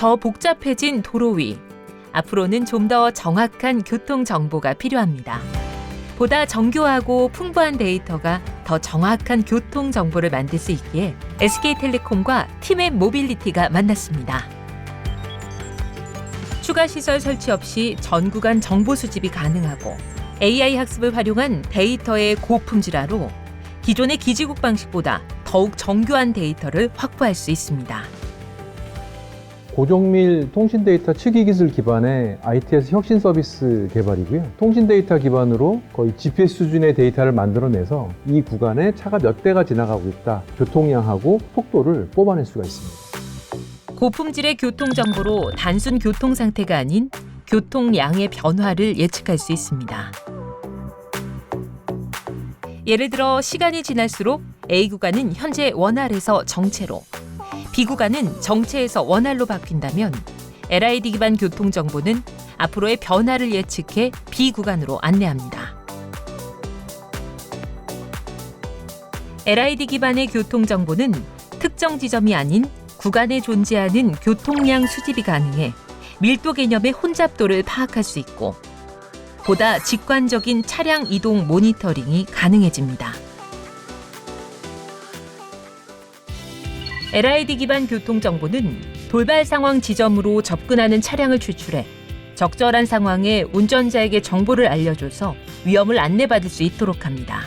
더 복잡해진 도로 위. 앞으로는 좀 더 정확한 교통 정보가 필요합니다. 보다 정교하고 풍부한 데이터가 더 정확한 교통 정보를 만들 수 있기에 SK텔레콤과 팀의 모빌리티가 만났습니다. 추가 시설 설치 없이 전 구간 정보 수집이 가능하고 AI 학습을 활용한 데이터의 고품질화로 기존의 기지국 방식보다 더욱 정교한 데이터를 확보할 수 있습니다. 고정밀 통신 데이터 측이 기술 기반의 ITS 혁신 서비스 개발이고요. 통신 데이터 기반으로 거의 GPS 수준의 데이터를 만들어내서 이 구간에 차가 몇 대가 지나가고 있다, 교통량하고 속도를 뽑아낼 수가 있습니다. 고품질의 교통 정보로 단순 교통 상태가 아닌 교통량의 변화를 예측할 수 있습니다. 예를 들어 시간이 지날수록 A 구간은 현재 원활에서 정체로, B 구간은 정체에서 원활로 바뀐다면 LID 기반 교통 정보는 앞으로의 변화를 예측해 B 구간으로 안내합니다. LID 기반의 교통 정보는 특정 지점이 아닌 구간에 존재하는 교통량 수집이 가능해 밀도 개념의 혼잡도를 파악할 수 있고 보다 직관적인 차량 이동 모니터링이 가능해집니다. LID 기반 교통 정보는 돌발 상황 지점으로 접근하는 차량을 추출해 적절한 상황에 운전자에게 정보를 알려줘서 위험을 안내받을 수 있도록 합니다.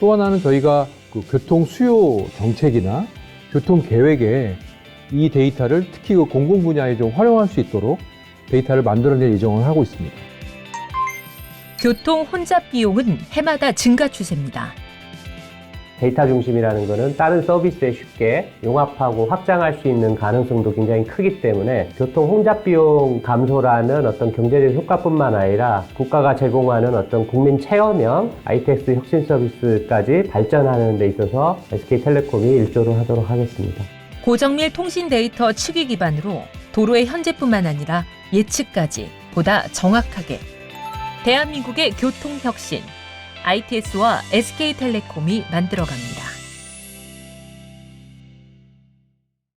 또 하나는 저희가 그 교통 수요 정책이나 교통 계획에 이 데이터를 특히 그 공공 분야에 좀 활용할 수 있도록 데이터를 만들어낼 예정을 하고 있습니다. 교통 혼잡 비용은 해마다 증가 추세입니다. 데이터 중심이라는 것은 다른 서비스에 쉽게 융합하고 확장할 수 있는 가능성도 굉장히 크기 때문에 교통 혼잡 비용 감소라는 어떤 경제적 효과뿐만 아니라 국가가 제공하는 어떤 국민 체험형 ITX 혁신 서비스까지 발전하는 데 있어서 SK텔레콤이 일조를 하도록 하겠습니다. 고정밀 통신 데이터 측이 기반으로 도로의 현재뿐만 아니라 예측까지 보다 정확하게 대한민국의 교통 혁신 ITS와 SK텔레콤이 만들어갑니다.